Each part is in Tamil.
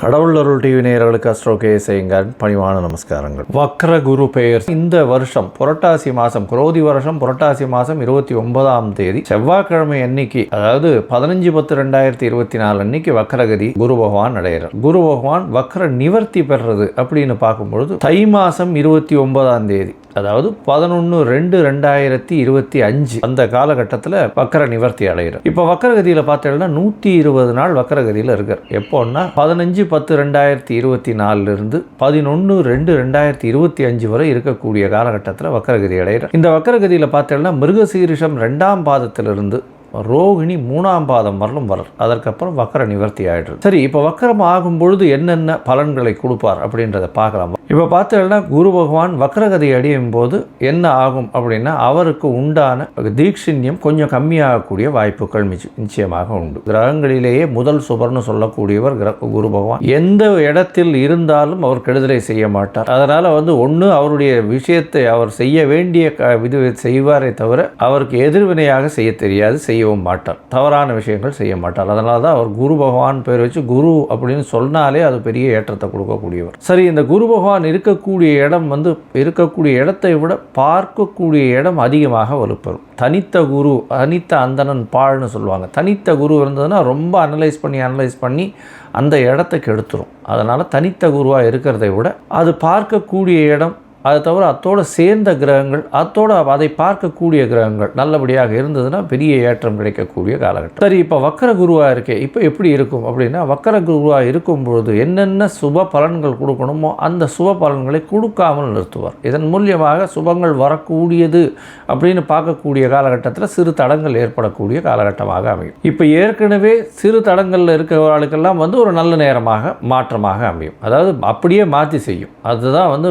கடவுள் அருள் டிவி நேயர்களுக்கு அஸ்ட்ரோ கே செய்யுங்கள் பணிவான நமஸ்காரங்கள். வக்ர குரு பெயர். இந்த வருஷம் புரட்டாசி மாதம் குரோதி வருஷம் புரட்டாசி மாதம் இருபத்தி ஒன்பதாம் தேதி செவ்வாய்க்கிழமை அன்னைக்கு அதாவது பதினஞ்சு பத்து ரெண்டாயிரத்தி இருபத்தி நாலு அன்னைக்கு வக்ரகதி குரு பகவான் அடையிறார் குரு பகவான் வக்ர நிவர்த்தி பெறுறது அப்படின்னு பார்க்கும்பொழுது தை மாதம் இருபத்தி ஒன்பதாம் தேதி அதாவது பதினொன்று ரெண்டு ரெண்டாயிரத்தி இருபத்தி அஞ்சு அந்த காலகட்டத்தில் வக்கர நிவர்த்தி அடைகிறார். இப்போ வக்கரகதியில் பார்த்தீங்கன்னா நூற்றி இருபது நாள் வக்கரகதியில் இருக்கார். எப்போன்னா பதினஞ்சு பத்து ரெண்டாயிரத்தி இருபத்தி நாலுலேருந்து பதினொன்று ரெண்டு ரெண்டாயிரத்தி இருபத்தி அஞ்சு வரை இருக்கக்கூடிய காலகட்டத்தில் வக்கரகதி அடைகிறார். இந்த வக்கரகதியில் பார்த்தீங்கன்னா மிருகசீரிஷம் ரெண்டாம் பாதத்திலிருந்து ரோகிணி மூணாம் பாதம் வரலும் வரல் அதற்கப்புறம் வக்கர நிவர்த்தி ஆகிடுது சரி இப்போ வக்கரம் ஆகும் பொழுது என்னென்ன பலன்களை கொடுப்பார் அப்படின்றத பார்க்கலாம். இப்போ பார்த்தீங்கன்னா குரு பகவான் வக்கரகதி அடையும் போது என்ன ஆகும் அப்படின்னா அவருக்கு உண்டான தீட்சிண்யம் கொஞ்சம் கம்மியாகக்கூடிய வாய்ப்புகள் நிச்சயமாக உண்டு. கிரகங்களிலேயே முதல் சுபர்னு சொல்லக்கூடியவர் குரு பகவான். எந்த இடத்தில் இருந்தாலும் அவர் கெடுதலை செய்ய மாட்டார். அதனால் வந்து ஒன்று அவருடைய விஷயத்தை அவர் செய்ய வேண்டிய இது செய்வாரே தவிர அவருக்கு எதிர்வினையாக செய்ய தெரியாது. செய்யவும் மாட்டார். தவறான விஷயங்கள் செய்ய மாட்டார். அதனால தான் அவர் குரு பகவான் பேர் வச்சு குரு அப்படின்னு சொன்னாலே அது பெரிய ஏற்றத்தை கொடுக்கக்கூடியவர். சரி இந்த குரு பகவான் இருக்கக்கூடிய இடம் வந்து இருக்கக்கூடிய இடத்தை விட பார்க்கக்கூடிய இடம் அதிகமாக வலுப்பெறும். தனித்த குரு தனித்த அந்தணன் பாழ்னு சொல்லுவாங்க. தனித்த குரு இருந்ததுன்னா ரொம்ப அனலைஸ் பண்ணி அனலைஸ் பண்ணி அந்த இடத்த கெடுத்துரும். அதனால் தனித்த குருவாக இருக்கிறதை விட அது பார்க்கக்கூடிய இடம் அது தவிர அத்தோடு சேர்ந்த கிரகங்கள் அத்தோட அதை பார்க்கக்கூடிய கிரகங்கள் நல்லபடியாக இருந்ததுன்னா பெரிய ஏற்றம் கிடைக்கக்கூடிய காலகட்டம். சரி இப்போ வக்கர குருவாக இருக்கே இப்போ எப்படி இருக்கும் அப்படின்னா வக்கர குருவாக இருக்கும் பொழுது என்னென்ன சுப பலன்கள் கொடுக்கணுமோ அந்த சுப பலன்களை கொடுக்காமல் நிறுத்துவார். இதன் மூலியமாக சுபங்கள் வரக்கூடியது அப்படின்னு பார்க்கக்கூடிய காலகட்டத்தில் சிறு தடங்கள் ஏற்படக்கூடிய காலகட்டமாக அமையும். இப்போ ஏற்கனவே சிறு தடங்களில் இருக்கிறவர்களுக்கெல்லாம் வந்து ஒரு நல்ல நேரமாக மாற்றமாக அமையும். அதாவது அப்படியே மாற்றி செய்யும். அதுதான் வந்து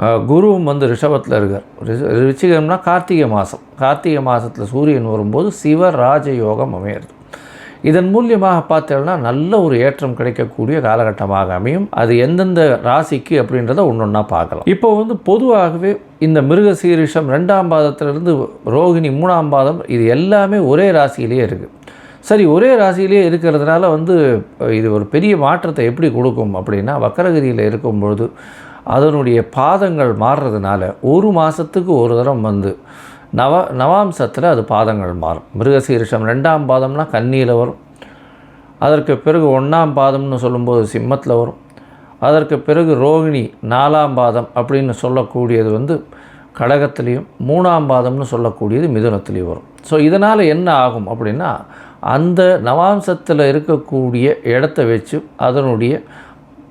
குருவும் வந்து ரிஷபத்தில் இருக்கார். ரிஷ- விருச்சிகம்னா கார்த்திகை மாதம் கார்த்திகை மாதத்தில் சூரியன் வரும்போது சிவ யோகம் அமையிறது. இதன் மூலியமாக பார்த்தோம்னா நல்ல ஒரு ஏற்றம் கிடைக்கக்கூடிய காலகட்டமாக அமையும். அது எந்தெந்த ராசிக்கு அப்படின்றத ஒன்று ஒன்றா பார்க்கலாம். இப்போ வந்து பொதுவாகவே இந்த மிருகசீரிஷம் ரெண்டாம் பாதத்திலிருந்து ரோகிணி மூணாம் பாதம் இது எல்லாமே ஒரே ராசியிலேயே இருக்குது சரி ஒரே ராசியிலே இருக்கிறதுனால வந்து இது ஒரு பெரிய மாற்றத்தை எப்படி கொடுக்கும் அப்படின்னா வக்கரகிரியில் இருக்கும் பொழுது அதனுடைய பாதங்கள் மாறுறதுனால ஒரு மாதத்துக்கு ஒரு தரம் வந்து நவ நவாம்சத்தில் அது பாதங்கள் மாறும். மிருகசீரிஷம் ரெண்டாம் பாதம்னா கன்னியில் வரும். அதற்கு பிறகு ஒன்றாம் பாதம்னு சொல்லும்போது சிம்மத்தில் வரும். அதற்கு பிறகு ரோகிணி நாலாம் பாதம் அப்படின்னு சொல்லக்கூடியது வந்து கடகத்துலேயும் மூணாம் பாதம்னு சொல்லக்கூடியது மிதுனத்திலையும் வரும். ஸோ இதனால் என்ன ஆகும் அப்படின்னா அந்த நவாம்சத்தில் இருக்கக்கூடிய இடத்த வச்சு அதனுடைய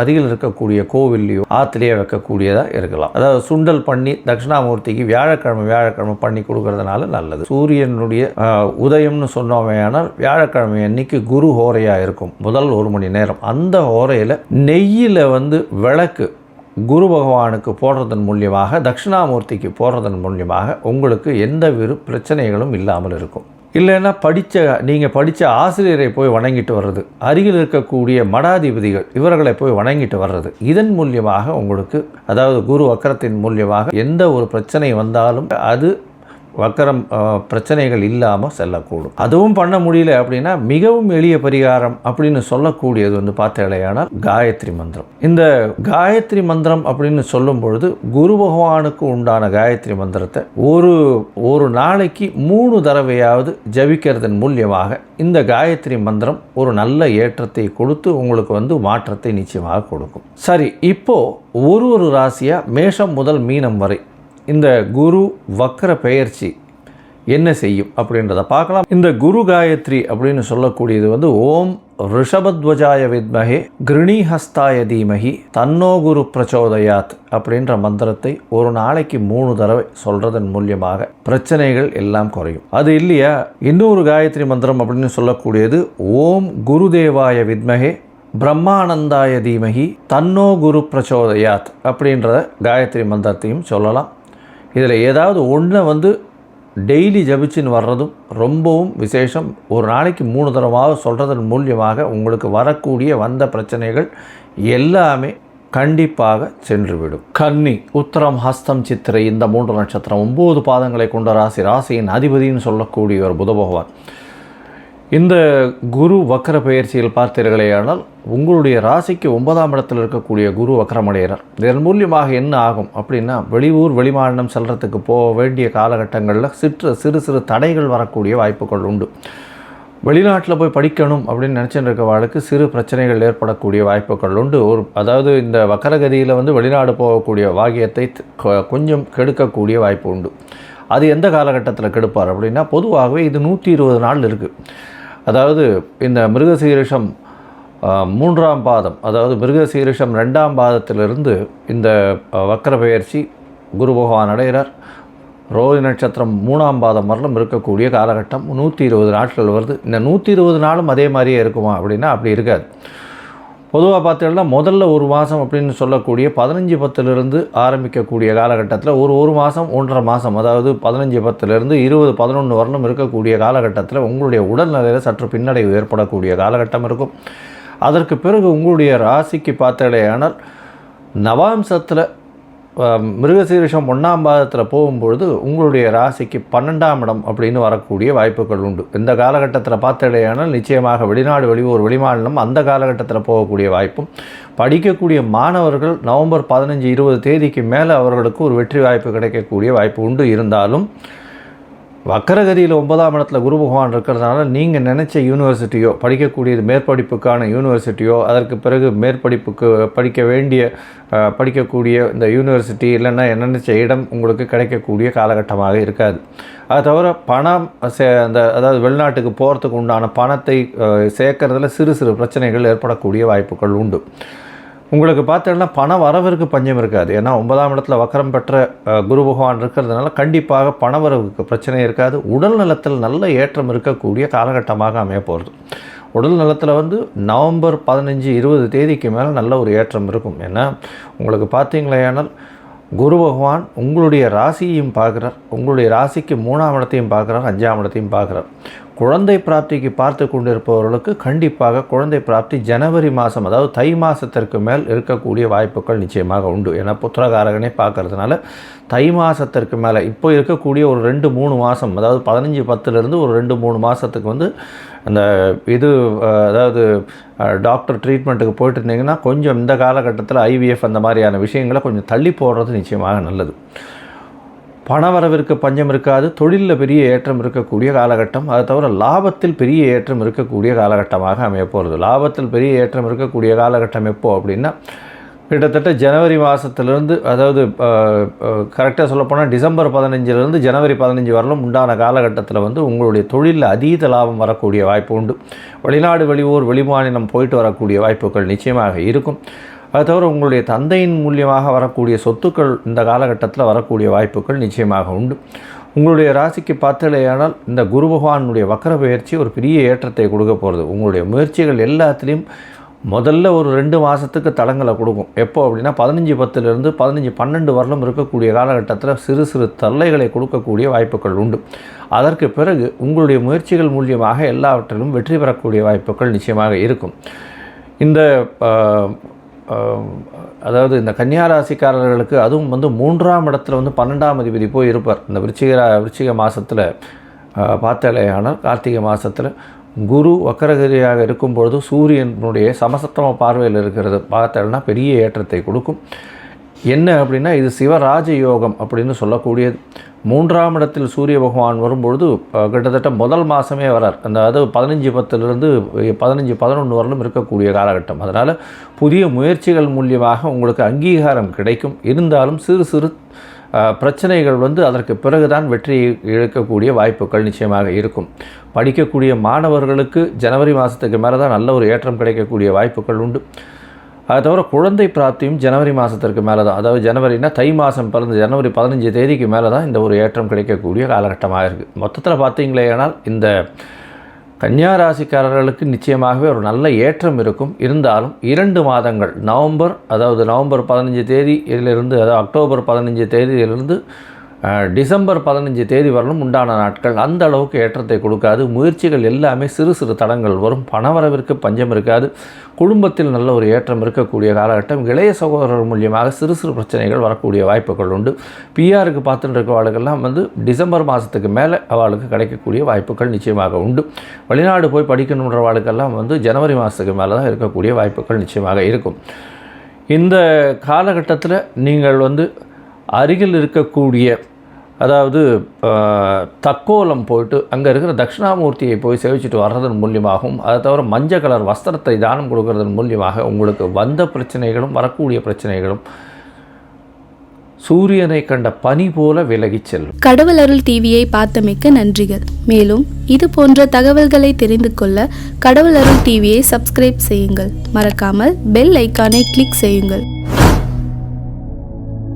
அருகில் இருக்கக்கூடிய கோவில்லையோ ஆற்றுலையோ வைக்கக்கூடியதாக இருக்கலாம். அதாவது சுண்டல் பண்ணி தட்சிணாமூர்த்திக்கு வியாழக்கிழமை வியாழக்கிழமை பண்ணி கொடுக்கறதுனால நல்லது. சூரியனுடைய உதயம்னு சொன்னோமையானால் வியாழக்கிழமை அன்னைக்கு குரு ஹோரையாக இருக்கும். முதல் ஒரு மணி நேரம். அந்த ஹோரையில் நெய்யில் வந்து விளக்கு குரு பகவானுக்கு போடுறதன் மூலியமாக தட்சிணாமூர்த்திக்கு போடுறதன் மூலியமாக உங்களுக்கு எந்த விரு பிரச்சனைகளும் இல்லாமல் இருக்கும். இல்லைன்னா படித்த நீங்கள் படித்த ஆசிரியரை போய் வணங்கிட்டு வர்றது. அருகில் இருக்கக்கூடிய மடாதிபதிகள் இவர்களை போய் வணங்கிட்டு வர்றது. இதன் மூலியமாக உங்களுக்கு அதாவது குரு வக்கரத்தின் மூலியமாக எந்த ஒரு பிரச்சனை வந்தாலும் அது வக்கரம் பிரச்சனைகள் இல்லாமல் செல்லக்கூடும். அதுவும் பண்ண முடியல அப்படின்னா மிகவும் எளிய பரிகாரம் அப்படின்னு சொல்லக்கூடியது வந்து பார்த்தேலையானால் காயத்ரி மந்திரம். இந்த காயத்ரி மந்திரம் அப்படின்னு சொல்லும் பொழுது குரு பகவானுக்கு உண்டான காயத்ரி மந்திரத்தை ஒரு ஒரு நாளைக்கு மூணு தடவையாவது ஜபிக்கிறதன் மூலியமாக இந்த காயத்ரி மந்திரம் ஒரு நல்ல ஏற்றத்தை கொடுத்து உங்களுக்கு வந்து மாற்றத்தை நிச்சயமாக கொடுக்கும். சரி இப்போ ஒரு ஒரு ராசியாக மேஷம் முதல் மீனம் வரை இந்த குரு வக்கர பெயர்ச்சி என்ன செய்யும் அப்படின்றத பார்க்கலாம். இந்த குரு காயத்ரி அப்படின்னு சொல்லக்கூடியது வந்து ஓம் ரிஷபத்வஜாய வித்மகே கிருணிஹஸ்தாய தீமகி தன்னோ குரு பிரச்சோதயாத் அப்படின்ற மந்திரத்தை ஒரு நாளைக்கு மூணு தடவை சொல்றதன் மூலியமாக பிரச்சனைகள் எல்லாம் குறையும். அது இல்லையா? இன்னொரு காயத்ரி மந்திரம் அப்படின்னு சொல்லக்கூடியது ஓம் குருதேவாய வித்மகே பிரம்மானந்தாய தீமகி தன்னோ குரு பிரச்சோதயாத் அப்படின்ற காயத்ரி மந்திரத்தையும் சொல்லலாம். இதில் ஏதாவது ஒன்றை வந்து டெய்லி ஜபிச்சுன்னு வர்றதும் ரொம்பவும் விசேஷம். ஒரு நாளைக்கு மூணு தடவாக சொல்கிறதன் மூலியமாக உங்களுக்கு வரக்கூடிய வந்த பிரச்சனைகள் எல்லாமே கண்டிப்பாக சென்றுவிடும். கன்னி உத்தரம் ஹஸ்தம் சித்திரை இந்த மூன்று நட்சத்திரம் ஒம்பது பாதங்களை கொண்ட ராசி ராசியின் அதிபதின்னு சொல்லக்கூடிய ஒரு புத பகவான். இந்த குரு வக்கர பயிற்சியில் பார்த்தீர்களேயானால் உங்களுடைய ராசிக்கு ஒன்பதாம் இடத்தில் இருக்கக்கூடிய குரு வக்கரமடைகிறார். இதன் மூலியமாக என்ன ஆகும் அப்படின்னா வெளியூர் வெளிமாநிலம் செல்கிறதுக்கு போக வேண்டிய காலகட்டங்களில் சிற்று சிறு சிறு தடைகள் வரக்கூடிய வாய்ப்புகள் உண்டு. வெளிநாட்டில் போய் படிக்கணும் அப்படின்னு நினச்சிட்டு இருக்கவாளுக்கு சிறு பிரச்சனைகள் ஏற்படக்கூடிய வாய்ப்புகள் உண்டு. ஒரு அதாவது இந்த வக்கரகதியில் வந்து வெளிநாடு போகக்கூடிய வாகியத்தை கொஞ்சம் கெடுக்கக்கூடிய வாய்ப்பு உண்டு. அது எந்த காலகட்டத்தில் கெடுப்பார் அப்படின்னா பொதுவாகவே இது நூற்றி இருபது நாள் இருக்குது அதாவது இந்த மிருகசீரிஷம் மூன்றாம் பாதம் அதாவது மிருகசீரிஷம் ரெண்டாம் பாதத்திலிருந்து இந்த வக்கர பெயர்ச்சி குரு பகவான் அடைகிறார். ரோஹி நட்சத்திரம் மூணாம் பாதம் வரலும் இருக்கக்கூடிய காலகட்டம். நூற்றி இருபது நாட்கள் வருது. இந்த நூற்றி இருபது நாளும் அதே மாதிரியே இருக்குமா அப்படின்னா அப்படி இருக்காது. பொதுவாக பார்த்தீங்கன்னா முதல்ல ஒரு மாதம் அப்படின்னு சொல்லக்கூடிய பதினஞ்சு பத்துலேருந்து ஆரம்பிக்கக்கூடிய காலகட்டத்தில் ஒரு ஒரு மாதம் ஒன்றரை மாதம் அதாவது பதினஞ்சு பத்துலேருந்து இருபது பதினொன்று வருடம் இருக்கக்கூடிய காலகட்டத்தில் உங்களுடைய உடல்நிலையில் சற்று பின்னடைவு ஏற்படக்கூடிய காலகட்டம் இருக்கும். அதற்கு பிறகு உங்களுடைய ராசிக்கு பார்த்தடையானால் நவாம்சத்தில் மிருகசீரிஷம் ஒன்றாம் பாதத்தில் போகும்பொழுது உங்களுடைய ராசிக்கு பன்னெண்டாம் இடம் அப்படின்னு வரக்கூடிய வாய்ப்புகள் உண்டு. இந்த காலகட்டத்தில் பார்த்தடையானால் நிச்சயமாக வெளிநாடு வெளியூர் வெளிமாநிலம் அந்த காலகட்டத்தில் போகக்கூடிய வாய்ப்பும் படிக்கக்கூடிய மாணவர்கள் நவம்பர் பதினஞ்சு இருபது தேதிக்கு மேலே அவர்களுக்கு ஒரு வெற்றி வாய்ப்பு கிடைக்கக்கூடிய வாய்ப்பு உண்டு. இருந்தாலும் வக்கரகதியில் ஒன்பதாம் இடத்துல குரு பகவான் இருக்கிறதுனால நீங்கள் நினச்ச யூனிவர்சிட்டியோ படிக்கக்கூடியது மேற்படிப்புக்கான யூனிவர்சிட்டியோ அதற்கு பிறகு மேற்படிப்புக்கு படிக்க வேண்டிய படிக்கக்கூடிய இந்த யூனிவர்சிட்டி இல்லைன்னா நினச்ச இடம் உங்களுக்கு கிடைக்கக்கூடிய காலகட்டமாக இருக்காது. அது தவிர பணம் சே அந்த அதாவது வெளிநாட்டுக்கு போகிறதுக்கு உண்டான பணத்தை சேர்க்கறதுல சிறு சிறு பிரச்சனைகள் ஏற்படக்கூடிய வாய்ப்புகள் உண்டு. உங்களுக்கு பார்த்தீங்கன்னா பண வரவிற்கு பஞ்சம் இருக்காது. ஏன்னா ஒன்பதாம் இடத்துல வக்கரம் பெற்ற குரு பகவான் இருக்கிறதுனால கண்டிப்பாக பணவரவுக்கு பிரச்சனை இருக்காது. உடல் நலத்தில் நல்ல ஏற்றம் இருக்கக்கூடிய காலகட்டமாக அமைய போகிறது உடல் நலத்தில் வந்து நவம்பர் பதினஞ்சு இருபது தேதிக்கு மேலே நல்ல ஒரு ஏற்றம் இருக்கும். ஏன்னா உங்களுக்கு பார்த்தீங்களேனால் குரு பகவான் உங்களுடைய ராசியையும் பார்க்குறார். உங்களுடைய ராசிக்கு மூணாம் இடத்தையும் பார்க்குறார் அஞ்சாம் இடத்தையும் பார்க்குறார். குழந்தை பிராப்திக்கு பார்த்து கொண்டிருப்பவர்களுக்கு கண்டிப்பாக குழந்தை பிராப்தி ஜனவரி மாதம் அதாவது தை மாதத்திற்கு மேல் இருக்கக்கூடிய வாய்ப்புகள் நிச்சயமாக உண்டு. ஏன்னா புத்திரகாரகனே பார்க்கறதுனால தை மாதத்திற்கு மேலே இப்போ இருக்கக்கூடிய ஒரு ரெண்டு மூணு மாதம் அதாவது பதினஞ்சு பத்துலேருந்து ஒரு ரெண்டு மூணு மாதத்துக்கு வந்து அந்த இது அதாவது டாக்டர் ட்ரீட்மெண்ட்டுக்கு போயிட்டு இருந்தீங்கன்னா கொஞ்சம் இந்த காலகட்டத்தில் ஐவிஎஃப் அந்த மாதிரியான விஷயங்களை கொஞ்சம் தள்ளி போடுறது நிச்சயமாக நல்லது. பணவரவிற்கு பஞ்சம் இருக்காது தொழிலில் பெரிய ஏற்றம் இருக்கக்கூடிய காலகட்டம். அதை தவிர லாபத்தில் பெரிய ஏற்றம் இருக்கக்கூடிய காலகட்டமாக அமையப்போகிறது லாபத்தில் பெரிய ஏற்றம் இருக்கக்கூடிய காலகட்டம் எப்போ அப்படின்னா கிட்டத்தட்ட ஜனவரி மாதத்துலேருந்து அதாவது கரெக்டாக சொல்லப்போனால் டிசம்பர் பதினஞ்சிலேருந்து ஜனவரி பதினஞ்சு வரலும் உண்டான காலகட்டத்தில் வந்து உங்களுடைய தொழிலில் அதீத லாபம் வரக்கூடிய வாய்ப்பு உண்டு. வெளிநாடு வெளியூர் வெளிமாநிலம் போயிட்டு வரக்கூடிய வாய்ப்புகள் நிச்சயமாக இருக்கும். அது தவிர உங்களுடைய தந்தையின் மூலியமாக வரக்கூடிய சொத்துக்கள் இந்த காலகட்டத்தில் வரக்கூடிய வாய்ப்புகள் நிச்சயமாக உண்டு. உங்களுடைய ராசிக்கு பார்த்தலையானால் இந்த குரு பகவானுடைய வக்கர பயிற்சி ஒரு பெரிய ஏற்றத்தை கொடுக்க போகிறது. உங்களுடைய முயற்சிகள் எல்லாத்துலேயும் முதல்ல ஒரு ரெண்டு மாதத்துக்கு தளங்களை கொடுக்கும். எப்போ அப்படின்னா பதினஞ்சு பத்துலேருந்து பதினஞ்சு பன்னெண்டு வரலும் இருக்கக்கூடிய காலகட்டத்தில் சிறு சிறு தொல்லைகளை கொடுக்கக்கூடிய வாய்ப்புகள் உண்டு. அதற்கு பிறகு உங்களுடைய முயற்சிகள் மூலியமாக எல்லாவற்றிலும் வெற்றி பெறக்கூடிய வாய்ப்புகள் நிச்சயமாக இருக்கும். இந்த அதாவது இந்த கன்னியாராசிக்காரர்களுக்கு அதுவும் வந்து மூன்றாம் இடத்துல வந்து பன்னெண்டாம் அதிபதி போய் இருப்பார். இந்த விருச்சிக விருச்சிக மாதத்தில் பார்த்தாலேயானால் கார்த்திகை மாதத்தில் குரு வக்கரகிரியாக இருக்கும்பொழுது சூரியனுடைய சமசத்தம பார்வையில் இருக்கிறது. பார்த்தோம்னா பெரிய ஏற்றத்தை கொடுக்கும். என்ன அப்படின்னா இது சிவராஜ யோகம் அப்படின்னு சொல்லக்கூடியது. மூன்றாம் இடத்தில் சூரிய பகவான் வரும்பொழுது கிட்டத்தட்ட முதல் மாதமே வரார். அந்த அதாவது பதினஞ்சு பத்துலேருந்து பதினஞ்சு பதினொன்று வரலும் இருக்கக்கூடிய காலகட்டம். அதனால் புதிய முயற்சிகள் மூலியமாக உங்களுக்கு அங்கீகாரம் கிடைக்கும். இருந்தாலும் சிறு சிறு பிரச்சனைகள் வந்து அதற்கு பிறகுதான் வெற்றி இழக்கக்கூடிய வாய்ப்புகள் நிச்சயமாக இருக்கும். படிக்கக்கூடிய மாணவர்களுக்கு ஜனவரி மாதத்துக்கு மேலே தான் நல்ல ஒரு ஏற்றம் கிடைக்கக்கூடிய வாய்ப்புகள் உண்டு. அதை தவிர குழந்தை பிராப்தியும் ஜனவரி மாதத்திற்கு மேலே தான் அதாவது ஜனவரினா தை மாதம் பிறந்த ஜனவரி பதினஞ்சு தேதிக்கு மேலே தான் இந்த ஒரு ஏற்றம் கிடைக்கக்கூடிய காலகட்டமாக இருக்குது மொத்தத்தில் பார்த்தீங்களேனால் இந்த கன்னியா ராசிக்காரர்களுக்கு நிச்சயமாகவே ஒரு நல்ல ஏற்றம் இருக்கும். இருந்தாலும் இரண்டு மாதங்கள் நவம்பர் அதாவது நவம்பர் பதினஞ்சு தேதியிலிருந்து அதாவது அக்டோபர் பதினஞ்சு தேதியிலிருந்து டிசம்பர் பதினஞ்சு தேதி வரலும் உண்டான நாட்கள். அந்த அளவுக்கு ஏற்றத்தை கொடுக்காது. முயற்சிகள் எல்லாமே சிறு சிறு தடங்கள். வரும் பணவரவிற்கு பஞ்சம் இருக்காது. குடும்பத்தில் நல்ல ஒரு ஏற்றம் இருக்கக்கூடிய காலகட்டம். இளைய சகோதரர் மூலியமாக சிறு சிறு பிரச்சனைகள் வரக்கூடிய வாய்ப்புகள் உண்டு. பிஆருக்கு பார்த்துட்டு இருக்கவாளுக்கெல்லாம் வந்து டிசம்பர் மாதத்துக்கு மேலே அவளுக்கு கிடைக்கக்கூடிய வாய்ப்புகள் நிச்சயமாக உண்டு. வெளிநாடு போய் படிக்கணுன்றவாளுக்கெல்லாம் வந்து ஜனவரி மாதத்துக்கு மேலே தான் இருக்கக்கூடிய வாய்ப்புகள் நிச்சயமாக இருக்கும். இந்த காலகட்டத்தில் நீங்கள் வந்து அருகில் இருக்கக்கூடிய அதாவது தக்கோலம் போயிட்டு அங்கே இருக்கிற தட்சிணாமூர்த்தியை போய் சேவிச்சுட்டு வர்றதன் மூலியமாகவும் அதை தவிர மஞ்சள் கலர் வஸ்திரத்தை தானம் கொடுக்கறதன் மூலியமாக உங்களுக்கு வந்த பிரச்சனைகளும் வரக்கூடிய பிரச்சனைகளும் சூரியனை கண்ட பனி போல விலகிச் செல்லும். கடவுள் அருள் டிவியை பார்த்தமைக்க நன்றிகள். மேலும் இது போன்ற தகவல்களை தெரிந்து கொள்ள கடவுள் அருள் டிவியை சப்ஸ்கிரைப் செய்யுங்கள். மறக்காமல் பெல் ஐக்கானை கிளிக் செய்யுங்கள்.